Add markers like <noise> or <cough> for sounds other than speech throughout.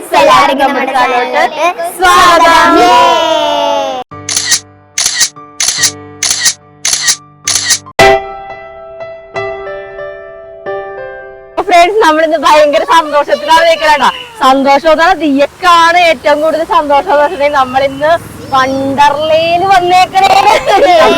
Friends എല്ലാവർക്കും നമ്മുടെ സ്വാഗതം ഫ്രണ്ട്സ് നമ്മളിന്ന് ഭയങ്കര സന്തോഷത്തിലാണ് നിൽക്കണ സന്തോഷം എന്ന് പറഞ്ഞാൽ ദിയക്കാണ് ഏറ്റവും കൂടുതൽ സന്തോഷം എന്ന് വെച്ചിട്ടുണ്ടെങ്കിൽ നമ്മളിന്ന് വണ്ടർലയിൽ വന്നേക്കണേണ്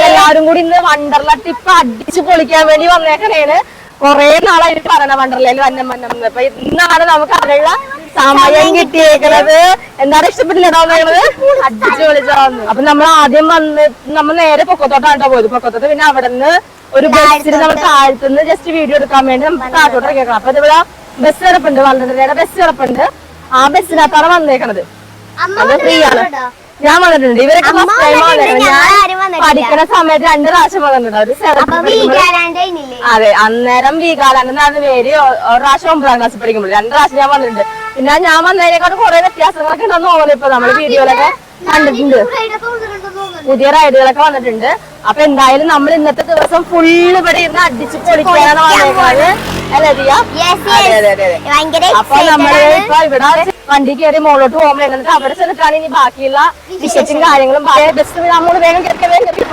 എല്ലാവരും കൂടി ഇന്ന് വണ്ടർല ട്രിപ്പ് അടിച്ച് പൊളിക്കാൻ വേണ്ടി വന്നേക്കണേന് കൊറേ നാളായിട്ട് പറയണ വണ്ടർലയിൽ വന്നം വന്നം. അപ്പൊ ഇന്നാണ് നമുക്ക് അതിനുള്ള സമയം കിട്ടിയേക്കണത്. എന്താണ് ഇഷ്ടപ്പെട്ടില്ല നിങ്ങൾ? അടിച്ചു പൊളിച്ചാന്ന് അപ്പൊ നമ്മൾ ആദ്യം വന്ന് നമ്മൾ നേരെ പൊക്കത്തോട്ടാണ് ട്ടോ പോയത്. പൊക്കത്തോട്ട് പിന്നെ അവിടെ നിന്ന് ഒരു ബസ്സിൽ നമ്മൾ താഴ്ത്തുനിന്ന് ജസ്റ്റ് വീഡിയോ എടുക്കാൻ വേണ്ടി നമുക്ക് താഴത്തോട്ട് കേൾക്കണം അപ്പൊ ഇതിവിടെ ബസ് കിടപ്പുണ്ട് വണ്ടർലയുടെ ബസ് കിടപ്പുണ്ട്. ആ ബസ്സിനകത്താണ് വന്നേക്കണത്. അത് ഫ്രീ ആണ്. ഞാൻ വന്നിട്ടുണ്ട്. ഇവരൊക്കെ ഫസ്റ്റ് ടൈം വന്നിട്ടുണ്ട്, ഞാൻ. പഠിക്കണ സമയത്ത് രണ്ട് പ്രാവശ്യം വന്നിട്ടുണ്ട്. അതെ അന്നേരം വീകാലാനന്ദ് പേര്. ഒരു പ്രാവശ്യം ഒമ്പതാം ക്ലാസ് പഠിക്കുമ്പോൾ. രണ്ട് പ്രാവശ്യം ഞാൻ വന്നിട്ടുണ്ട്. പിന്നെ ഞാൻ വന്നതിനെക്കാട്ടും കുറെ വ്യത്യാസങ്ങളൊക്കെ ഉണ്ടെന്ന് തോന്നുന്നു ഇപ്പൊ നമ്മൾ വീഡിയോയിലൊക്കെ കണ്ടിട്ടുണ്ട്. പുതിയ റൈഡുകളൊക്കെ വന്നിട്ടുണ്ട്. അപ്പൊ എന്തായാലും നമ്മൾ ഇന്നത്തെ ദിവസം ഫുള്ള് ഇവിടെ ഇരുന്ന് അടിച്ച് പൊളിക്കാനാണ് വന്നേക്കുന്നത് അല്ലേ ദിയ? അതെ അതെ അതെ അതെ. ഭയങ്കര അപ്പൊ നമ്മൾ ഇപ്പൊ ഇവിടെ വണ്ടി കയറി മുകളിലോട്ട് പോകുമ്പോൾ എന്നിട്ട് അവിടെ ചെന്നിട്ടാണ് ഇനി ബാക്കിയുള്ള വിശേഷം കാര്യങ്ങളും. ബസ് നമ്മൾ വേഗം കയറി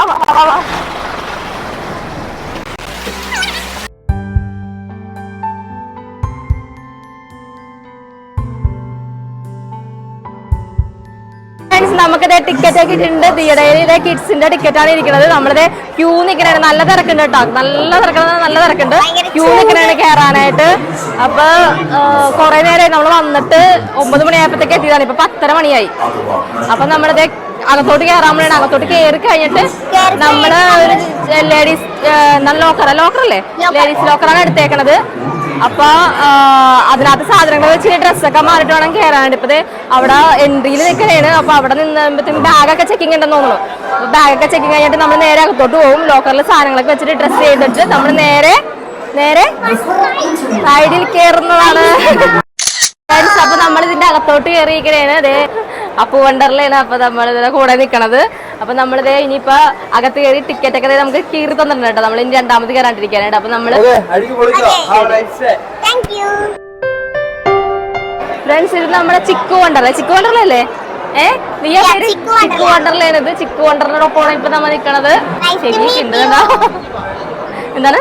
നമുക്കിത് ടിക്കറ്റ് ഒക്കെ ഇട്ടിട്ടുണ്ട് തിയേറ്ററിലെ കിഡ്സിന്റെ ടിക്കറ്റ് ആണ് ഇരിക്കുന്നത്. നമ്മളിത് ക്യൂ നിൽക്കണേ നല്ല തിരക്കുണ്ട് കേട്ടോ. നല്ല തിരക്കുണ്ട് നല്ല തിരക്കുണ്ട്. ക്യൂ നിൽക്കണേ കയറാനായിട്ട് അപ്പൊ കുറെ നേരമായി നമ്മൾ വന്നിട്ട് ഒമ്പത് മണിയായപ്പോഴത്തേക്ക് എത്തിയതാണ്. ഇപ്പൊ പത്തര മണിയായി. അപ്പൊ നമ്മളിത് അകത്തോട്ട് കയറാൻ വേണ്ടി അകത്തോട്ട് കയറി കഴിഞ്ഞിട്ട് നമ്മൾ ഒരു ലേഡീസ് നല്ല ലോക്കറ ലോക്കറല്ലേ ലേഡീസ് ലോക്കറാണ് എടുത്തേക്കണത്. അപ്പൊ അതിനകത്ത് സാധനങ്ങൾ വെച്ച് ഡ്രസ്സൊക്കെ മാറിയിട്ട് വേണം കയറാനായിട്ട് ഇപ്പത് അവിടെ എൻട്രിയിൽ നിൽക്കണേണ് അപ്പൊ അവിടെ നിന്നുമ്പോഴത്തേക്കും ബാഗൊക്കെ ചെക്കിംഗ് ഉണ്ടെന്ന് തോന്നുന്നു. ബാഗൊക്കെ ചെക്കിംഗ് കഴിഞ്ഞിട്ട് നമ്മൾ നേരെ അകത്തോട്ട് പോകും ലോക്കറിൽ സാധനങ്ങളൊക്കെ വെച്ചിട്ട് ഡ്രസ്സ് ചെയ്തിട്ട് നമ്മൾ നേരെ നേരെ സൈഡിൽ കയറുന്നതാണ് അപ്പൊ നമ്മൾ ഇതിന്റെ അകത്തോട്ട് കയറിയിരിക്കണേണ് അതെ അപ്പൂ വണ്ടറിലാണ് അപ്പൊ നമ്മൾ ഇതിന്റെ കൂടെ നിക്കണത്. അപ്പൊ നമ്മളിത് ഇനിയിപ്പോ അകത്ത് കയറി ടിക്കറ്റ് ഒക്കെ നമുക്ക് കീറി തന്നിട്ടുണ്ട് കേട്ടോ. നമ്മൾ ഇനി രണ്ടാമത് കയറാണ്ടിരിക്കാനായിട്ട്. അപ്പൊ നമ്മൾ ഫ്രണ്ട്സ് ഇത് നമ്മുടെ ചിക്കു വണ്ടർ ചിക്കു വണ്ടർലല്ലേ? ഏ? നീ ചിക്കു വണ്ടർല. ചിക്കു വണ്ടർലാണ് ഇത് ചിക്കു വണ്ടറിനോടൊപ്പമാണ് ഇപ്പൊ നമ്മൾ നിക്കണത്. Nice to ശരി meet ഉണ്ട് you. എന്താണ്?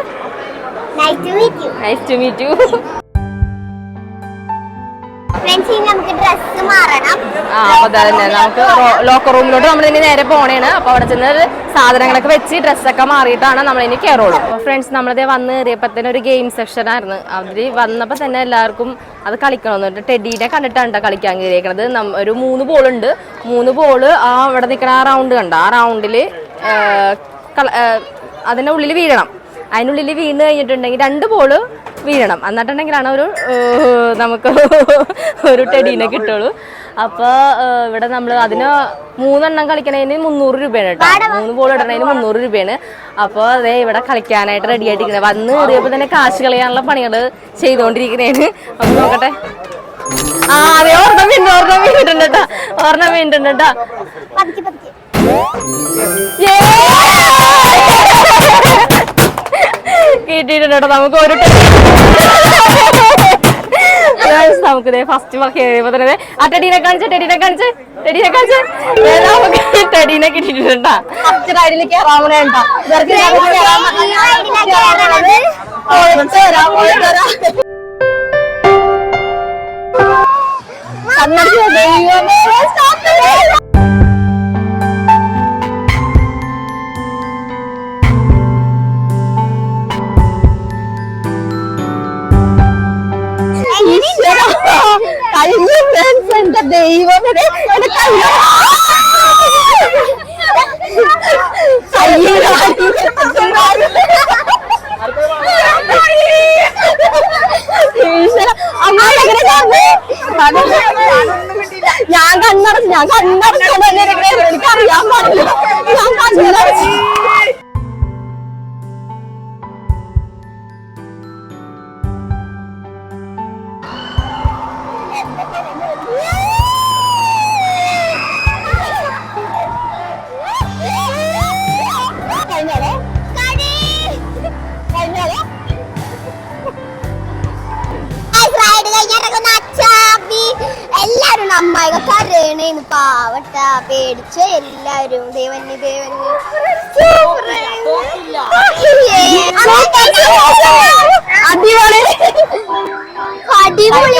Nice to meet you friends നമുക്ക് ഡ്രസ് മാറണം. ആ അപ്പൊ തന്നെ. നമുക്ക് ലോക്കർ റൂമിലോട്ട് നമ്മൾ ഇനി നേരെ പോണേണ്. അപ്പൊ അവിടെ ചെന്ന് സാധനങ്ങളൊക്കെ വെച്ച് ഡ്രസ്സൊക്കെ മാറിയിട്ടാണ് നമ്മൾ ഇനി കയറുള്ളൂ അപ്പൊ ഫ്രണ്ട്സ് നമ്മളിത് വന്ന് കയറിയപ്പോ തന്നെ ഒരു ഗെയിം സെക്ഷൻ ആയിരുന്നു. അവർ വന്നപ്പോ തന്നെ എല്ലാവർക്കും അത് കളിക്കണമെന്നുണ്ട് ടെഡീനെ കണ്ടിട്ടാണ് കളിക്കാൻ കയറിയേക്കണത് ഒരു മൂന്ന് ബോൾ ഉണ്ട്. മൂന്ന് ബോൾ ആ അവിടെ നിൽക്കണ ആ റൗണ്ട് കണ്ട? ആ റൗണ്ടിൽ അതിന്റെ ഉള്ളിൽ വീഴണം. അതിനുള്ളിൽ വീണ് കഴിഞ്ഞിട്ടുണ്ടെങ്കിൽ രണ്ട് ബോൾ വീഴണം. എന്നിട്ടുണ്ടെങ്കിലാണ് ഒരു നമുക്ക് ഒരു ടെഡീനെ കിട്ടുള്ളൂ. അപ്പോൾ ഇവിടെ നമ്മൾ അതിന് മൂന്നെണ്ണം കളിക്കണതിന് മുന്നൂറ് രൂപയാണ് കേട്ടോ. മൂന്ന് ബോൾ ഇടണതിന് മുന്നൂറ് രൂപയാണ്. അപ്പോൾ അതെ ഇവിടെ കളിക്കാനായിട്ട് റെഡി ആയിട്ടിരിക്കണേ വന്ന് കയറിയപ്പോൾ തന്നെ കാശ് കളയാനുള്ള പണികൾ ചെയ്തുകൊണ്ടിരിക്കണേന് അപ്പോൾ നോക്കട്ടെ. ആ അതെ ഓർമ്മ വീണ്ടും ഓർമ്മ വീണ്ടുണ്ട് കേട്ടോ. ഓർമ്മ വീണ്ടുണ്ട് കേട്ടോ. ഏ കിട്ടിയിട്ടുണ്ട് കേട്ടോ. നമുക്ക് ഒരു നമുക്ക് ഫസ്റ്റ് കഴിയുമ്പോ തന്നെ ദേ, ആ ടെടീനെ കാണിച്ച് ടെടീനെ കാണിച്ച് ടെടീനെ കാണിച്ച്. നമുക്ക് ടെടീനെ കിട്ടിയിട്ടുണ്ടാ ഫസ്റ്റ് റൈഡിൽ കയറാൻ വേണ്ട കഴിഞ്ഞ ഫ്രണ്ട്സ് എന്റെ ദൈവം? ഞാൻ കണ്ണടച്ച് ഞാൻ കണ്ണടച്ചു. എനിക്കറിയാൻ പാടില്ല. ഞാൻ കണ്ണടച്ചു. കരയണേന്ന് പാവട്ട പേടിച്ച എല്ലാവരും ദേവന് ദേവന് അടിപൊളി. അടിപൊളി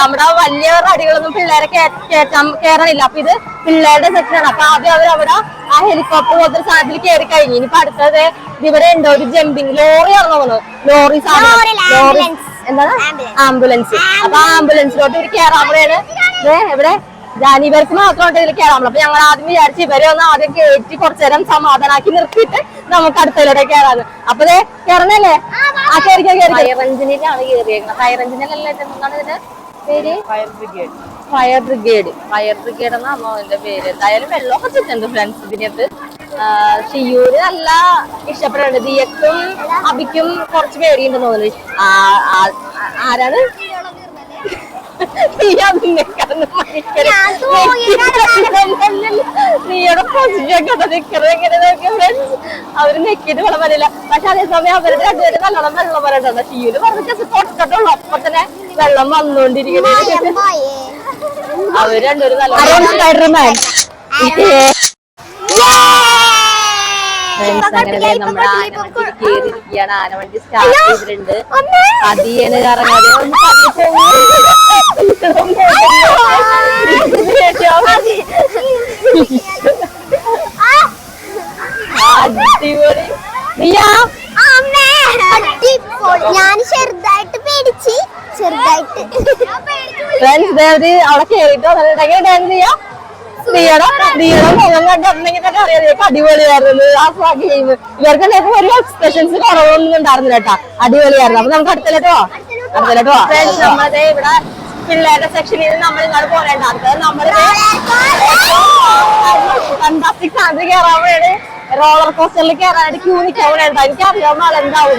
നമ്മുടെ വലിയവർ അടികളൊന്നും പിള്ളേരെ കേ- കേറ്റാൻ കേറണില്ല അപ്പൊ ഇത് പിള്ളേരുടെ സെക്ഷനാണ് അപ്പൊ ആദ്യം അവർ അവിടെ ആ ഹെലികോപ്റ്റർ പോലത്തെ സാധനത്തിൽ കയറി കഴിഞ്ഞു. ഇനിയിപ്പൊ അടുത്തത് ഇവിടെ ഉണ്ടോ ഒരു ജമ്പിങ് ലോറി ആണെന്ന് തോന്നുന്നു. ലോറി സാധനം. ലോറി. എന്താണ്. ആംബുലൻസ് അപ്പൊ ആംബുലൻസിലോട്ട് ഇവർ കയറാൻ ഇവിടെ ജാനിവർക്ക് മാത്രമായിട്ട് ഇതിൽ കയറാൻ പറ്റും അപ്പൊ ഞങ്ങൾ ആദ്യം വിചാരിച്ചു ഇവരെ ഒന്ന് ആദ്യം കയറ്റി കുറച്ചു നേരം സമാധാനാക്കി നിർത്തിയിട്ട് നമുക്ക് അടുത്തതിലൂടെ കയറാന്ന് അപ്പൊ കയറണല്ലേ ആ കയറി കയറി ഫയർ എഞ്ചിനിലാണ് കയറിയേക്കുന്നത് ഫയർ എഞ്ചിനിലല്ലേ എന്താണ് ഇതിന്റെ പേര്? Fire brigade fire brigade fire brigade എന്നാണോ അതിന്റെ പേര്. എന്തായാലും വെള്ളമൊക്കെ ചുറ്റുണ്ട് ഫ്രണ്ട്സ് ഇതിനകത്ത്. ഷിയൂര് നല്ല ഇഷ്ടപ്പെടുന്നുണ്ട് ദിയക്കും അബിക്കും കുറച്ച് പേടിയുണ്ടെന്ന് തോന്നുന്നു. ആരാണ് നീ അതിനെ കിടന്ന് മരിക്കരുത്. ഞാൻ നീയുടെ പൊസിഷൻ കഥ നിക്കറ് എങ്ങനെ നോക്കിയ ഫ്രണ്ട്സ് അവർ നെക്കിട്ട് വെള്ളം വരില്ല പക്ഷെ അതേസമയം അവരുടെ രണ്ടുപേരും നല്ലോണം വെള്ളം വരണ്ടുണ്ട് ഷീൽ പറഞ്ഞിട്ട് തൊട്ടിട്ടുള്ളൂ അപ്പൊ തന്നെ വെള്ളം വന്നുകൊണ്ടിരിക്കുന്നത് അവർ രണ്ടുപേരും നല്ലോണം സ്പൈഡർമാൻ നമ്മുടെ ആനവണ്ടി സ്റ്റാർട്ട് ചെയ്തിട്ടുണ്ട് അതിയന് കറങ്ങാതെ ഒന്ന് പതിയെ പോകും. അടിപൊളി നീയാ ഞാൻ ചെറുതായിട്ട് പേടിച്ച് ചെറുതായിട്ട് ദേവതി അവിടെ വന്നിട്ട് മുഖം കണ്ടിട്ടുണ്ടെങ്കിൽ തന്നെ അറിയാം. നീക്ക് അടിപൊളിയായിരുന്നു. ആ ഗെയിം ഇവർക്ക് എന്തെങ്കിലും ഒരു എക്സ്പ്രഷൻസ് കുറവൊന്നും ഉണ്ടായിരുന്നില്ല കേട്ടോ. അടിപൊളിയായിരുന്നു. അപ്പൊ നമുക്ക് അടുത്തല്ലോട്ടോ അടുത്തല്ലോട്ടോ ഇവിടെ പിള്ളേരുടെ സെക്ഷനിൽ നമ്മൾ ഇങ്ങോട്ട് പോരേണ്ട. അടുത്തത് നമ്മൾ ഫണ്ടാസ്റ്റിക് സാധനം കയറാൻ വേണ്ടി റോളർ കോസ്റ്ററിൽ കയറാനായിട്ട് ക്യൂ നിൽക്കാൻ വേണ്ട എനിക്ക് അറിയാവുന്ന ആളെന്താവും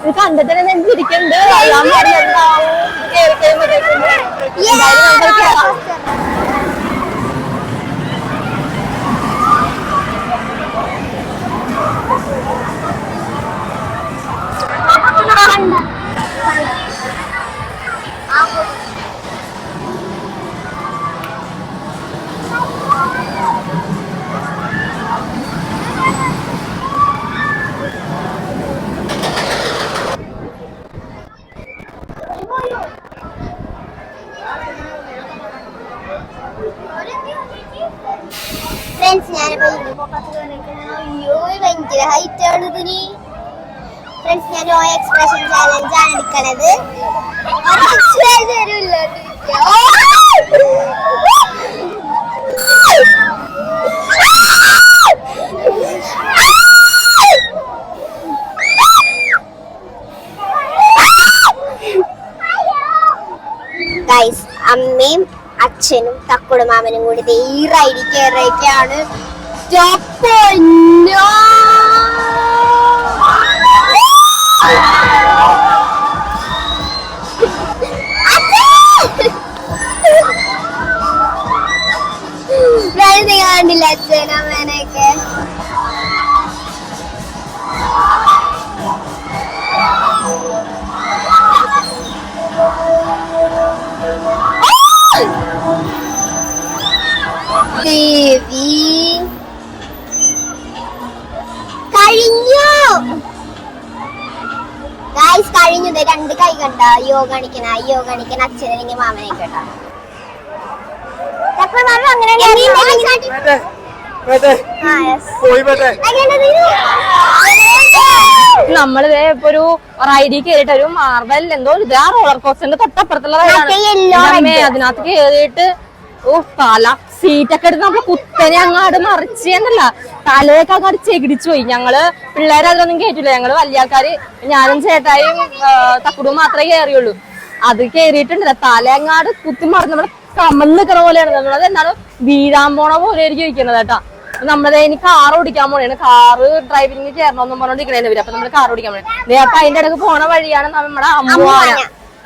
ഇത് കണ്ടിട്ട് നെഞ്ചിരിക്കുന്നുണ്ട് കയറാം ഫ്രണ്ട്സ് ഞാനിപ്പോ അയ്യോ ഭയങ്കര ഹൈറ്റ് ആണ് ഇതിന് ഫ്രണ്ട്സ് ഞാൻ നോ എക്സ്പ്രഷൻ ചാലഞ്ച് ആണ് എടുക്കണത് ഒരു expression തരൂല്ല. ഓ! ഗൈസ് അമ്മയും തക്കുട മാമനും കൂടി ഈ റൈഡിൽ നിങ്ങൾ കണ്ടില്ല അച്ഛനും അയ്യോ കാണിക്കണ അയ്യോ കാണിക്കണ അച്ഛനെങ്കിൽ മാമനെ കേട്ടോ. നമ്മൾ ഇപ്പൊ ഒരു റൈഡിൽ കയറിയിട്ട് ഒരു മാർബൽ എന്തോ ഇത് ആ റോളർ കോസ്റ്ററിന്റെ തൊട്ടപ്പുറത്തുള്ള. അതിനകത്ത് കയറിയിട്ട് ഓ തല സീറ്റൊക്കെ എടുത്ത് നമ്മൾ കുത്തനെ അങ്ങാട് മറിച്ച് എന്നല്ല. തലയൊക്കെ അങ്ങാട് ചെകിടിച്ചു പോയി. ഞങ്ങൾ പിള്ളേരെ അതിലൊന്നും കേട്ടില്ല ഞങ്ങൾ വലിയ ആൾക്കാര് ഞാനും ചേട്ടായും തക്കുടും മാത്രമേ കയറിയുള്ളൂ അത് കയറിയിട്ടുണ്ടല്ല തലയങ്ങാട് കുത്തി മറിഞ്ഞ് നമ്മുടെ കമന്ന് നിൽക്കണ പോലെയാണ്. നമ്മളത് എന്താണ്? വീഴാൻ പോണ പോലെ ആയിരിക്കും ഇരിക്കുന്നത് കേട്ടാ. നമ്മളത് ഇനി കാർ ഓടിക്കാൻ പോണേണ്. കാറ് ഡ്രൈവിംഗ് ചേരണമെന്നും പറഞ്ഞോണ്ടിരിക്കണേ ഇവർ. അപ്പൊ നമ്മൾ കാർ ഓടിക്കാൻ പോണേ. അപ്പൊ അതിന്റെ ഇടയ്ക്ക് പോണ വഴിയാണ് നമ്മുടെ അമ്മുവാന.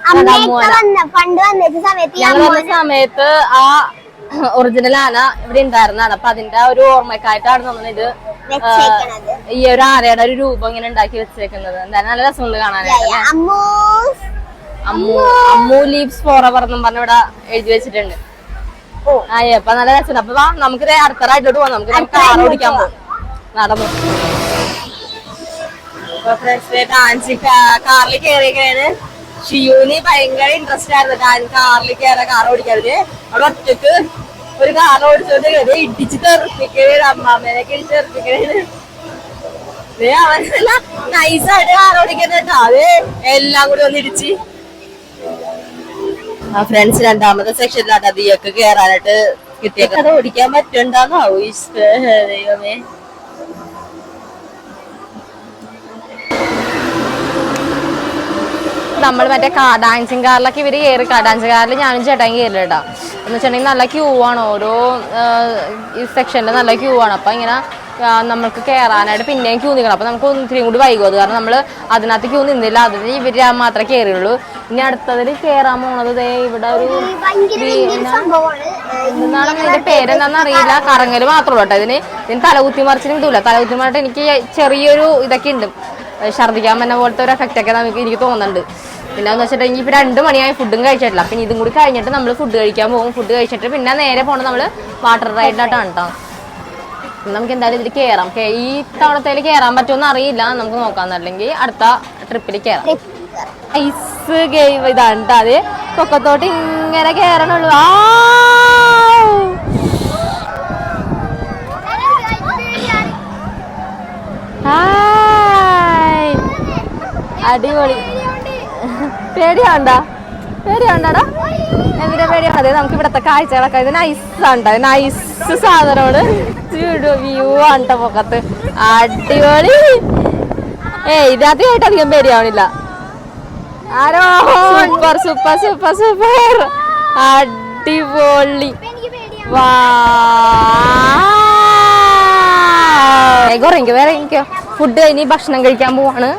വന്ന പണ്ട് അമ്മ വന്ന സമയത്ത് ആ <coughs> ഒറിജിനൽ ആന ഇവിടെ ഉണ്ടായിരുന്നതാണ്. അപ്പൊ അതിന്റെ ഒരു ഓർമ്മക്കായിട്ടാണ് നമ്മൾ ഇത് ഈ ഒരു ആനയുടെ ഒരു രൂപം ഇങ്ങനെ ഉണ്ടാക്കി വെച്ചേക്കുന്നത്. എന്തായാലും നല്ല രസമുണ്ട് കാണാനായിട്ട് Ammu Ammu leaves for hour എന്നും പറഞ്ഞ ഇവിടെ എഴുതി വെച്ചിട്ടുണ്ട്. അപ്പൊ നല്ല രസമുണ്ട്. അപ്പൊ നമുക്ക് അടുത്ത റൈഡിലോട്ട് പോവാം. നമുക്ക് നമുക്ക് കാർ ഓടിക്കാൻ പോവാം. നടന്നു. കാറിൽ കയറിയൊക്കെയാണ് ഷിയുവിന് ഭയങ്കര ഇൻട്രസ്റ്റ് ആയിരുന്നു. കാറിൽ കയറാൻ കാർ ഓടിക്കാതിന് അവിടെ ഒറ്റയ്ക്ക് ഒരു കാർ ഓടിച്ചോണ്ട് കയറി ഇടിച്ച് തെറിപ്പിക്കണേ അമ്മാമ്മേനൊക്കെ ഇടിച്ച് തെറിപ്പിക്കണേ അവനല്ല നൈസായിട്ട് കാർ ഓടിക്കുന്നത് കേട്ടോ. അത് എല്ലാം കൂടി ഒന്ന് ഇടിച്ച്. ആ ഫ്രണ്ട്സ് രണ്ടാമത്തെ സെക്ഷനിലാണ് അതിയൊക്കെ കേറാനായിട്ട് കിട്ടിയത് ഓടിക്കാൻ പറ്റണ്ടാന്നാവൂ ഈശ്വര ദൈവമേ. നമ്മൾ മറ്റേ ഡാൻസിങ് കാറിലൊക്കെ ഇവർ കയറി ഡാൻസിങ് കാറിൽ ഞാനും ചേട്ടൻ കയറില്ല കേട്ടോ എന്ന് വെച്ചിട്ടുണ്ടെങ്കിൽ നല്ല ക്യൂ ആണ്. ഓരോ സെക്ഷനിൽ നല്ല ക്യൂ ആണ്. അപ്പൊ ഇങ്ങനെ നമ്മൾക്ക് നമുക്ക് കയറാനായിട്ട് പിന്നെയും ക്യൂ നിൽക്കണം അപ്പൊ നമുക്ക് ഒത്തിരി കൂടി വൈകും. അത് കാരണം നമ്മൾ അതിനകത്ത് ക്യൂ നിന്നില്ല. അതിന് ഇവർ മാത്രമേ കയറിയുള്ളൂ ഇനി അടുത്തതിൽ കയറാൻ പോണത് ദേ ഇവിടെ ഒരു ഭയങ്കര ഈ വലിയൊരു എന്നാ? ഇതിന്റെ പേരെന്താണെന്ന് അറിയില്ല. കറങ്ങൽ മാത്രമേ ഉള്ളൂ കേട്ടോ. ഇതിന് ഇതിന് തലകുത്തി മറിച്ചിനും ഇതുമില്ല തലകുത്തി മറിച്ചിട്ട് എനിക്ക് ചെറിയൊരു ഇതൊക്കെ ഉണ്ട്. ഛർദിക്കാൻ പറ്റുന്ന പോലത്തെ ഒരു എഫക്റ്റ് ഒക്കെ നമുക്ക് എനിക്ക് തോന്നുന്നുണ്ട്. പിന്നെ എന്ന് വെച്ചിട്ടുണ്ടെങ്കിൽ ഇപ്പൊ രണ്ട് മണിയായി ഫുഡും കഴിച്ചിട്ടില്ല. പിന്നെ ഇതും കൂടി കഴിഞ്ഞിട്ട് നമ്മൾ ഫുഡ് കഴിക്കാൻ പോകും. ഫുഡ് കഴിച്ചിട്ട് പിന്നെ നേരെ പോകണം നമ്മൾ വാട്ടർ റൈഡിനായിട്ടാണ് കേട്ടോ നമുക്ക് എന്തായാലും ഇതിൽ കയറാം ഈ തവണത്തേൽ കയറാൻ പറ്റുമെന്ന് അറിയില്ല. നമുക്ക് നോക്കാം. അല്ലെങ്കിൽ അടുത്ത ട്രിപ്പിൽ കയറാം ഐസ് ഗെയിം ഇതാണ് കേട്ടോ അത്. പൊക്കത്തോട്ട് ഇങ്ങനെ കയറണുള്ളൂ ആ! അടിപൊളി. പേടിയാണ്ട പേടിയാണ്ടാടാ എന്തിനാ പേടിയാണ് അതെ നമുക്ക് ഇവിടത്തെ കാഴ്ചകളൊക്കെ ഇത് നൈസാണ്ട നൈസ് സാധനമാണ്. വ്യൂ ആണ് ട്ടോ പൊക്കത്ത് അടിപൊളി. ഏയ് ഇതാദ്യമായിട്ട് അധികം പേടിയാവണില്ല. ആരോ സൂപ്പർ സൂപ്പർ സൂപ്പർ സൂപ്പർ അടിപൊളി. വാ. കുറേ വേറെ എനിക്കോ ഫുഡ് ഇനി ഭക്ഷണം കഴിക്കാൻ പോവാണ്.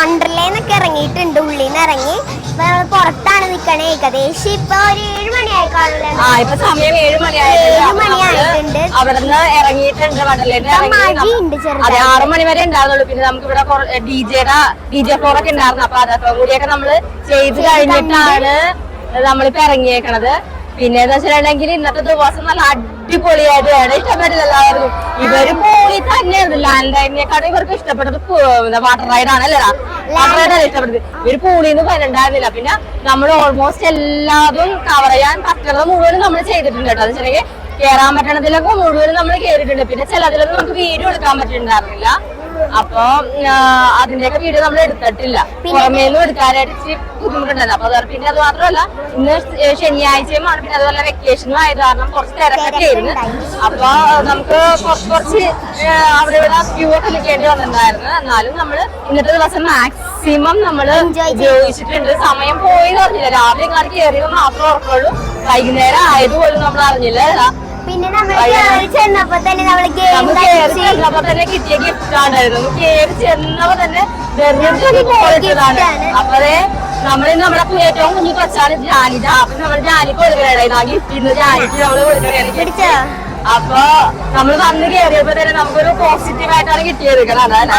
വണ്ടർലേന്നൊക്കെ ഇറങ്ങിയിട്ടുണ്ട് ഉള്ളിൽ നിന്ന് ഇറങ്ങി പുറത്താണ് നിക്കണേ ഏകദേശം ഇപ്പൊ ഒരു ഏഴ് മണിയായി കാണില്ലേ ആ ഇപ്പൊ സമയം ഏഴ് ഏഴ് മണിയായിട്ടുണ്ട്. ഇറങ്ങിയിട്ടുണ്ട് വണ്ടർലേന്ന് ഇപ്പൊ ഇറങ്ങി. മടിയുണ്ട് അതെ ചെറുതായിട്ട്. ആറു മണി വരെ ഉണ്ടായിരുന്നുള്ളൂ. പിന്നെ നമുക്ക് ഇവിടെ ഡി ജെയുടെ ഡി ജെ ഒക്കെ ഉണ്ടായിരുന്നു. അപ്പൊ അതൊക്കെ കൂടിയൊക്കെ നമ്മൾ ചെയ്ത് കഴിഞ്ഞിട്ടാണ് നമ്മളിപ്പോ ഇറങ്ങിയേക്കണത്. പിന്നെ എന്ന് വെച്ചിട്ടുണ്ടെങ്കിൽ ഇന്നത്തെ ദിവസം നല്ല അടിപൊളിയായിട്ട് വേണം ഇഷ്ടപ്പെട്ടില്ല എല്ലാവർക്കും. ഇവർ പോയി തന്നെയാണ് ലാൻഡ് ലൈനിനെക്കാളും ഇവർക്ക് ഇഷ്ടപ്പെട്ടത് വാട്ടർ റൈഡ് ആണ് വാട്ടർ റൈഡ് ആണ് ഇഷ്ടപ്പെട്ടത്. ഇവർ പൂളിന്ന് വരണ്ടായിരുന്നില്ല. പിന്നെ നമ്മൾ ഓൾമോസ്റ്റ് എല്ലാതും കവർ ചെയ്യാൻ പറ്റുന്നത് മുഴുവനും നമ്മൾ ചെയ്തിട്ടുണ്ട് കേട്ടോ. എന്ന് വെച്ചിട്ടുണ്ടെങ്കിൽ കേറാൻ പറ്റണതിലൊക്കെ മുഴുവനും നമ്മൾ കേറിയിട്ടുണ്ട്. പിന്നെ ചിലതിലൊന്നും നമുക്ക് വീഡിയോ എടുക്കാൻ പറ്റിയിട്ടുണ്ടായിരുന്നില്ല. അപ്പൊ അതിന്റെയൊക്കെ വീഡിയോ നമ്മൾ എടുത്തിട്ടില്ല. പുറമേന്ന് എടുക്കാനായിട്ട് ഇച്ചിരി ബുദ്ധിമുട്ടുണ്ടായിരുന്നു. അപ്പൊ പിന്നെ അത് മാത്രമല്ല ഇന്ന് ശനിയാഴ്ചയുമാണ് പിന്നെ അതുപോലെ വെക്കേഷനും ആയത് കാരണം കുറച്ച് തിരക്കൊക്കെ ആയിരുന്നു. അപ്പൊ നമുക്ക് കുറച്ച് കുറച്ച് അവിടെ ഇവിടെ ക്യൂ ഒക്കെ നിൽക്കേണ്ടി വന്നിട്ടുണ്ടായിരുന്നു. എന്നാലും നമ്മൾ ഇന്നത്തെ ദിവസം മാക്സിമം നമ്മൾ ഉപയോഗിച്ചിട്ടുണ്ട്. സമയം പോയി അറിഞ്ഞില്ല രാവിലെ ഇങ്ങോട്ട് കയറിയത് മാത്രമേ ഉറപ്പുള്ളൂ വൈകുന്നേരം ആയതുപോലും നമ്മൾ അറിഞ്ഞില്ല. പിന്നെ നമ്മൾ ചെന്നപ്പോ തന്നെ നമ്മൾ ചെന്നപ്പോ തന്നെ കിട്ടിയ ഗിഫ്റ്റ് ആണായിരുന്നു. നമുക്ക് കേറി ചെന്നപ്പോ തന്നെ അപ്പതേ നമ്മളിന്ന് നമ്മുടെ ഏറ്റവും കുഞ്ഞു കൊച്ചാണ് ജാനിത അപ്പൊ നമ്മൾ ജാനിക്ക് കൊടുക്കണേ ആ ഗിഫ്റ്റ് ഇന്ന് ജാനിക്ക് നമ്മൾ കൊടുക്കണേ അപ്പൊ നമ്മൾ വന്ന് കയറിയപ്പോ തന്നെ നമുക്കൊരു പോസിറ്റീവ് ആയിട്ടാണ് കിട്ടിയെടുക്കണം അതായത്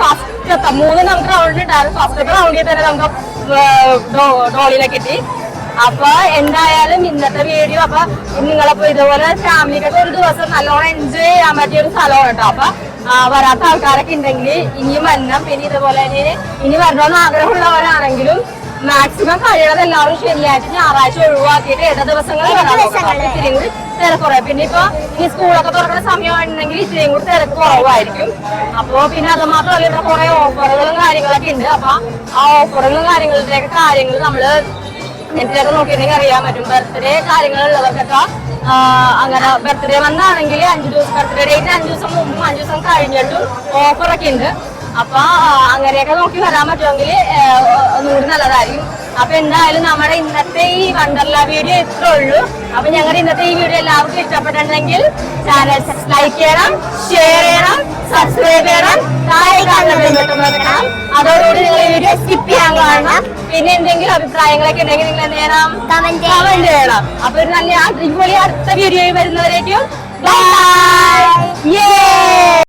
ഫസ്റ്റ് മൂന്ന് നമുക്ക് റൗണ്ട് ഉണ്ടായിരുന്നു. ഫസ്റ്റത്തെ റൗണ്ടിൽ തന്നെ നമുക്ക് ഡോളിനെ കിട്ടി. അപ്പൊ എന്തായാലും ഇന്നത്തെ വീഡിയോ അപ്പൊ നിങ്ങളപ്പോ ഇതുപോലെ ഫാമിലിക്കൊക്കെ ഒരു ദിവസം നല്ലോണം എൻജോയ് ചെയ്യാൻ പറ്റിയ ഒരു സ്ഥലമാണ് കേട്ടോ. അപ്പൊ വരാത്ത ആൾക്കാരൊക്കെ ഉണ്ടെങ്കിൽ ഇനിയും വരണം. പിന്നെ ഇതുപോലെ തന്നെ ഇനി വരണമെന്ന് ആഗ്രഹമുള്ളവരാണെങ്കിലും മാക്സിമം കഴിയണത് എല്ലാവരും ശനിയാഴ്ച ഞായറാഴ്ച ഒഴിവാക്കിയിട്ട് ഇട ദിവസങ്ങളിൽ ഇത്തിരിയും കൂടി തിരക്ക് പിന്നെ ഇപ്പൊ ഈ സ്കൂളൊക്കെ തുറക്കുന്ന സമയമാണെങ്കിൽ ഇത്തിരിയും കൂടി തിരക്ക് കുറവായിരിക്കും. അപ്പൊ പിന്നെ അത് മാത്രമല്ല ഇവിടെ കുറെ ഓഫറുകളും കാര്യങ്ങളൊക്കെ ഉണ്ട്. അപ്പൊ ആ ഓഫറുകളും കാര്യങ്ങളുടെയൊക്കെ കാര്യങ്ങൾ നമ്മൾ നെറ്റിലൊക്കെ നോക്കിയിട്ടുണ്ടെങ്കിൽ അറിയാൻ പറ്റും. ബർത്ത്ഡേ കാര്യങ്ങളുള്ളവർക്കൊക്കെ അങ്ങനെ ബർത്ത്ഡേ വന്നാണെങ്കിൽ അഞ്ചു ദിവസം ബർത്ത്ഡേ ഡേറ്റ് അഞ്ചു ദിവസം മുമ്പും അഞ്ചു ദിവസം കഴിഞ്ഞിട്ടും ഓഫറൊക്കെ ഉണ്ട്. അപ്പൊ അങ്ങനെയൊക്കെ നോക്കി വരാൻ പറ്റുമെങ്കിൽ നൂറ് നല്ലതായിരിക്കും. അപ്പൊ എന്തായാലും നമ്മുടെ ഇന്നത്തെ ഈ വണ്ടർല വീഡിയോ ഇത്രേ ഉള്ളൂ. അപ്പൊ ഞങ്ങളുടെ ഇന്നത്തെ ഈ വീഡിയോ എല്ലാവർക്കും ഇഷ്ടപ്പെട്ടിട്ടുണ്ടെങ്കിൽ ചാനൽ ലൈക്ക് ചെയ്യണം ഷെയർ ചെയ്യണം സബ്സ്ക്രൈബ് ചെയ്യണം താഴെ കാണണം അതോടുകൂടി നിങ്ങൾ ഈ വീഡിയോ സ്കിപ്പ് ചെയ്യാൻ കാണണം. പിന്നെ എന്തെങ്കിലും അഭിപ്രായങ്ങളൊക്കെ ഉണ്ടെങ്കിൽ നിങ്ങൾ എന്ത് ചെയ്യണം? കമന്റ് ചെയ്യണം. അപ്പൊ ഒരു നല്ല അടിപൊളി അടുത്ത വീഡിയോയിൽ വരുന്നവരേക്കും. ബൈ